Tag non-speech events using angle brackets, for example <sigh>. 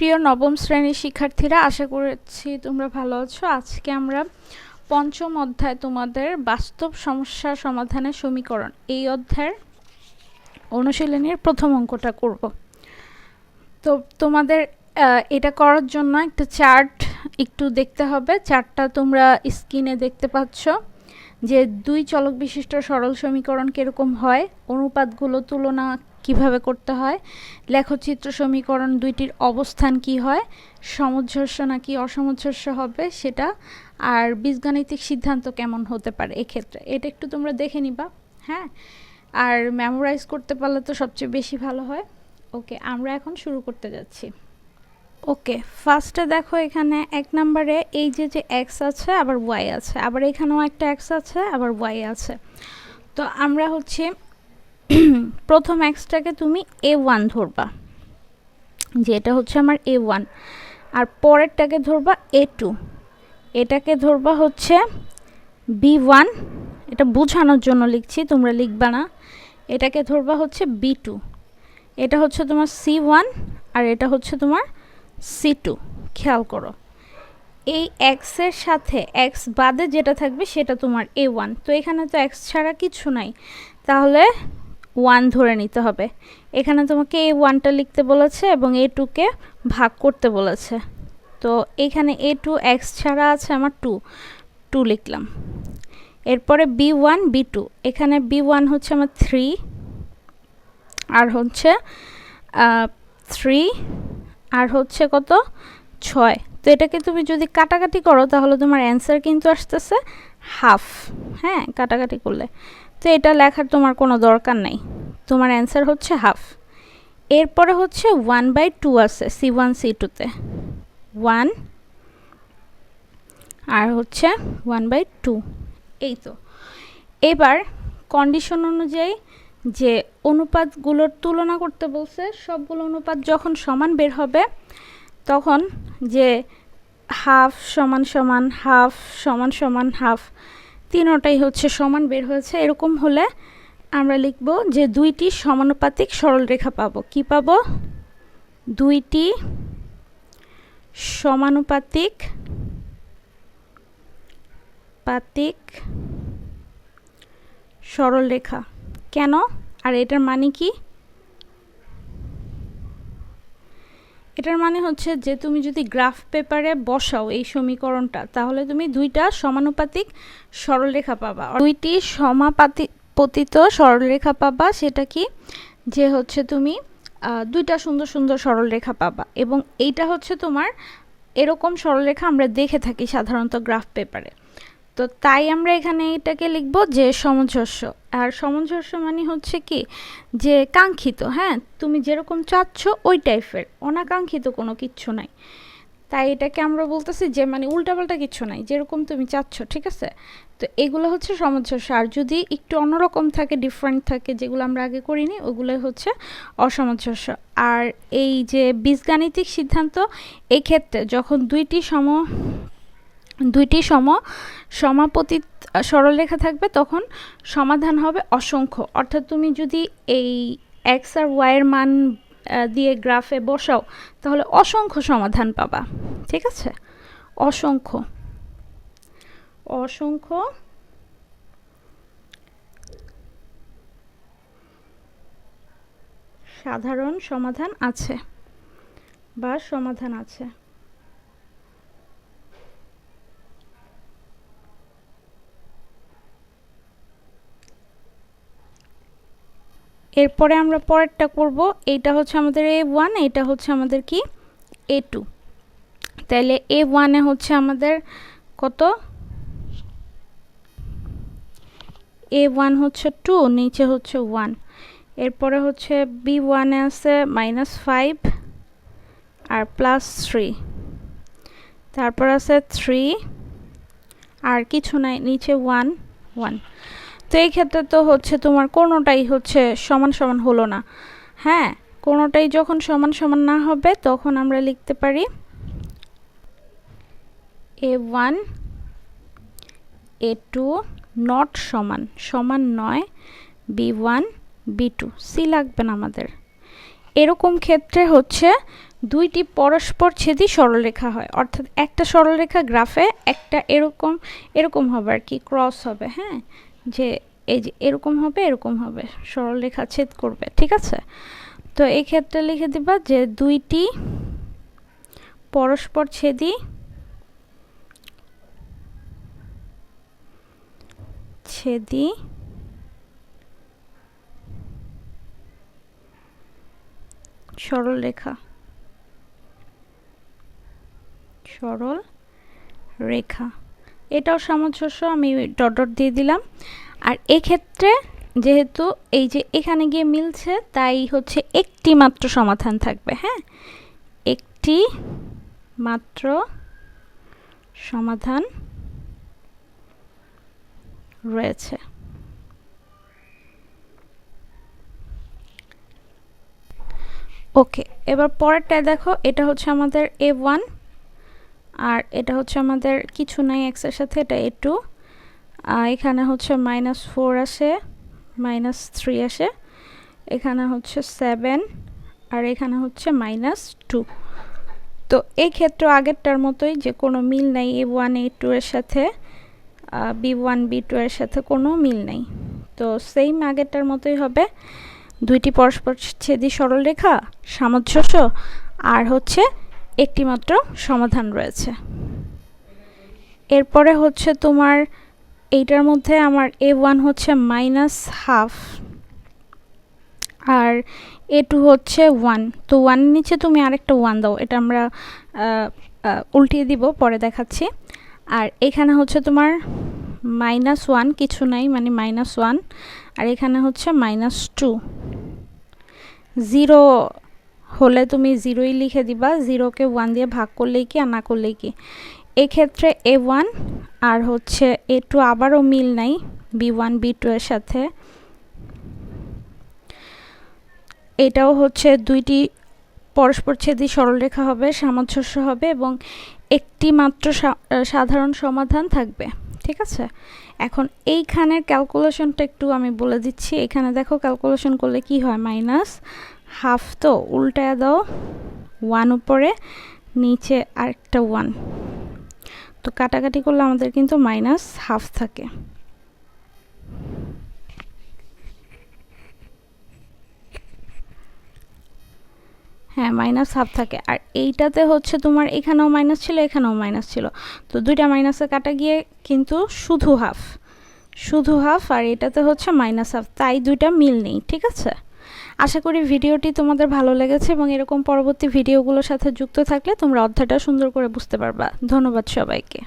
প্রিয় নবম শ্রেণির শিক্ষার্থীরা, আশা করছি তোমরা ভালো আছো। আজকে আমরা পঞ্চম অধ্যায় তোমাদের বাস্তব সমস্যা সমাধানের সমীকরণ। এই অধ্যায়ের অনুশীলনীর প্রথম অঙ্কটা করব। তো তোমাদের এটা করার জন্য একটা চার্ট একটু দেখতে হবে। চার্টটা তোমরা স্ক্রিনে দেখতে পাচ্ছ যে দুই চলক বিশিষ্ট সরল সমীকরণ কীরকম হয়, অনুপাতগুলো তুলনা কীভাবে করতে হয়? লেখচিত্র সমীকরণ দুইটির অবস্থান কি হয়? সমুজ্জস্য নাকি অসমুজ্জস্য হবে সেটা? আর বীজগাণিতিক সিদ্ধান্ত কেমন হতে পারে এক্ষেত্রে? এটা একটু তোমরা দেখে নিবা হ্যাঁ? আর মেমোরাইজ করতে পারলে তো সবচেয়ে বেশি ভালো হয়। ওকে, আমরা এখন শুরু করতে যাচ্ছি। ওকে ফার্স্টে দেখো এখানে এক নম্বরে এই যে যে এক্স আছে, আবার ওয়াই আছে, আবার এখানেও একটা এক্স আছে, আবার ওয়াই আছে। তো আমরা হচ্ছে <coughs> প্রথম এক্সটাকে তুমি এ ওয়ান ধরবা যে এটা হচ্ছে আমার এ ওয়ান আর পরেরটাকে ধরবা এ টু এটাকে ধরবা হচ্ছে বি ওয়ান এটা বোঝানোর জন্য লিখছি, তোমরা লিখবা না। এটাকে ধরবা হচ্ছে বি টু এটা হচ্ছে তোমার সি ওয়ান আর এটা হচ্ছে তোমার সি টু খেয়াল করো। এই এক্সের সাথে এক্স বাদে যেটা থাকবে সেটা তোমার এ ওয়ান তো এখানে তো এক্স ছাড়া কিছু নাই। তাহলে ওয়ান ধরে নিতে হবে। এখানে তোমাকে এ ওয়ানটা লিখতে বলেছে এবং এ টুকে ভাগ করতে বলেছে। তো এখানে এ টু এক্স ছাড়া আছে আমার টু টু লিখলাম। এরপরে বি ওয়ান বি টু এখানে বি ওয়ান হচ্ছে আমার থ্রি আর হচ্ছে থ্রি আর হচ্ছে কত? ছয়। তো এটাকে তুমি যদি কাটাকাটি করো তাহলে তোমার অ্যান্সার কিন্তু আসতেছে হাফ হ্যাঁ কাটাকাটি করলে। তো এটা লেখার তোমার কোনো দরকার নাই। তোমার অ্যান্সার হচ্ছে হাফ এরপরে হচ্ছে ওয়ান বাই টু আছে সি ওয়ান সি টুতে ওয়ান আর হচ্ছে ওয়ান বাই টু এই তো। এবার কন্ডিশন অনুযায়ী যে অনুপাতগুলোর তুলনা করতে বলছে, সবগুলো অনুপাত যখন সমান বের হবে, তখন যে হাফ সমান সমান হাফ সমান সমান হাফ তিনোটাই হচ্ছে সমান বের হয়েছে। এরকম হলে আমরা লিখব যে দুইটি সমানুপাতিক সরলরেখা পাবো। কি পাবো? দুইটি সমানুপাতিক পাতিক সরলরেখা কেন? আর এটার মানে কি? এটার মানে হচ্ছে যে তুমি যদি গ্রাফ পেপারে বসাও এই সমীকরণটা, তাহলে তুমি দুইটা সমানুপাতিক সরলরেখা পাবা। দুইটি সমাপাতি পতিত সরলরেখা পাবা, সেটা কি? যে হচ্ছে তুমি দুইটা সুন্দর সুন্দর সরলরেখা পাবা এবং এইটা হচ্ছে তোমার এরকম সরলরেখা আমরা দেখে থাকি সাধারণত গ্রাফ পেপারে। তো তাই আমরা এখানে এটাকে লিখব যে সামঞ্জস্য আর সামঞ্জস্য মানে হচ্ছে কি? যে কাঙ্ক্ষিত হ্যাঁ? তুমি যেরকম চাচ্ছ ওই টাইপের। অনাকাঙ্ক্ষিত কোনো কিচ্ছু নাই। তাই এটাকে আমরা বলতেছি যে মানে উল্টাপাল্টা কিছু নাই, যেরকম তুমি চাচ্ছ, ঠিক আছে? তো এগুলো হচ্ছে সামঞ্জস্য আর যদি একটু অন্যরকম থাকে ডিফারেন্ট থাকে, যেগুলো আমরা আগে করিনি ওগুলো হচ্ছে অসামঞ্জস্য আর এই যে বীজগাণিতিক সিদ্ধান্ত, এক্ষেত্রে যখন দুইটি সম দুইটি সম সমাপতি সরলরেখা থাকবে, তখন সমাধান হবে অসংখ্য। অর্থাৎ তুমি যদি এই এক্স আর ওয়াইয়ের মান দিয়ে গ্রাফে বসাও, তাহলে অসংখ্য সমাধান পাবা। ঠিক আছে? অসংখ্য। অসংখ্য। সাধারণ সমাধান আছে বা সমাধান আছে। এরপরে আমরা পরেরটা করব। এইটা হচ্ছে আমাদের এ ওয়ান এটা হচ্ছে আমাদের কি? এ টু তাহলে এ ওয়ানে হচ্ছে আমাদের কত? এ ওয়ান হচ্ছে টু নিচে হচ্ছে ওয়ান এরপরে হচ্ছে বি ওয়ানে আছে মাইনাস ফাইভ আর প্লাস থ্রি তারপর আছে থ্রি আর কিছু নাই, নিচে ওয়ান ওয়ান তো এই ক্ষেত্রে তো হচ্ছে তোমার কোনোটাই হচ্ছে সমান সমান হলো না। হ্যাঁ কোনোটাই যখন সমান সমান না হবে, তখন আমরা লিখতে পারি A one A two not সমান। সমান নয় B one B two C লাগবে না আমাদের। এরকম ক্ষেত্রে হচ্ছে দুইটি পরস্পর ছেদি সরলরেখা হয়। অর্থাৎ একটা সরলরেখা গ্রাফে একটা এরকম এরকম হবে আর কি ক্রস হবে। হ্যাঁ যে এই যে এরকম হবে এরকম হবে সরলরেখা ছেদ করবে, ঠিক আছে? তো এই ক্ষেত্রে লিখে দিবা যে দুইটি পরস্পর ছেদি ছেদি সরল রেখা সরল রেখা। এটাও সামঞ্জস্য, আমি ডট দিয়ে দিলাম। আর এক্ষেত্রে যেহেতু এই যে এখানে গিয়ে মিলছে, তাই হচ্ছে একটি মাত্র সমাধান থাকবে হ্যাঁ? একটি মাত্র সমাধান রয়েছে। ওকে, এবার পরেরটায় দেখো, এটা হচ্ছে আমাদের এ ওয়ান আর এটা হচ্ছে আমাদের কিছু নাই এক্সের সাথে, এটা এ টু। এখানে হচ্ছে মাইনাস ফোর আসে মাইনাস থ্রি আসে। এখানে হচ্ছে সেভেন আর এখানে হচ্ছে মাইনাস টু তো এই ক্ষেত্রে আগেরটার মতোই যে কোনো মিল নেই এ ওয়ান এ টু এর সাথে বি ওয়ান বি টু এর সাথে কোনো মিল নেই। তো সেম আগেরটার মতোই হবে। দুইটি পরস্পর ছেদি সরলরেখা, সামঞ্জস্য, আর হচ্ছে একটি মাত্র সমাধান রয়েছে। এরপরে হচ্ছে তোমার, এইটার মধ্যে আমার এ ওয়ান হচ্ছে মাইনাস হাফ আর এ টু হচ্ছে ওয়ান তো ওয়ানের নিচে তুমি আরেকটা ওয়ান দাও, এটা আমরা উল্টিয়ে দিব, পরে দেখাচ্ছি। আর এখানে হচ্ছে তোমার মাইনাস ওয়ান কিছু নাই মানে মাইনাস ওয়ান আর এখানে হচ্ছে মাইনাস টু জিরো হলে তুমি জিরোই লিখে দিবা, জিরোকে ওয়ান দিয়ে ভাগ করলেই কি আর না করলেই কি? এক্ষেত্রে এ ওয়ান আর হচ্ছে এ টু আবারও মিল নাই বি ওয়ান বি টু এর সাথে। এটাও হচ্ছে দুইটি পরস্পর ছেদি সরলরেখা হবে, সামঞ্জস্য হবে এবং একটি মাত্র সাধারণ সমাধান থাকবে, ঠিক আছে? এখন এইখানের ক্যালকুলেশনটা একটু আমি বলে দিচ্ছি। এখানে দেখো ক্যালকুলেশন করলে কি হয়? মাইনাস হাফ তো উল্টায় দাও। ওয়ান উপরে, নিচে আরেকটা ওয়ান। তো কাটাকাটি করলে আমাদের কিন্তু মাইনাস হাফ থাকে। হ্যাঁ মাইনাস হাফ থাকে। আর এইটাতে হচ্ছে তোমার এখানেও মাইনাস ছিল, এখানেও মাইনাস ছিল। তো দুইটা মাইনাসে কাটা গিয়ে কিন্তু শুধু হাফ। শুধু হাফ আর এটাতে হচ্ছে মাইনাস হাফ। তাই দুইটা মিল নেই, ঠিক আছে? আশা করি ভিডিওটি তোমাদের ভালো লেগেছে এবং এরকম পরবর্তী ভিডিওগুলোর সাথে যুক্ত থাকলে তোমরা অধ্যায়টা সুন্দর করে বুঝতে পারবা। ধন্যবাদ সবাইকে।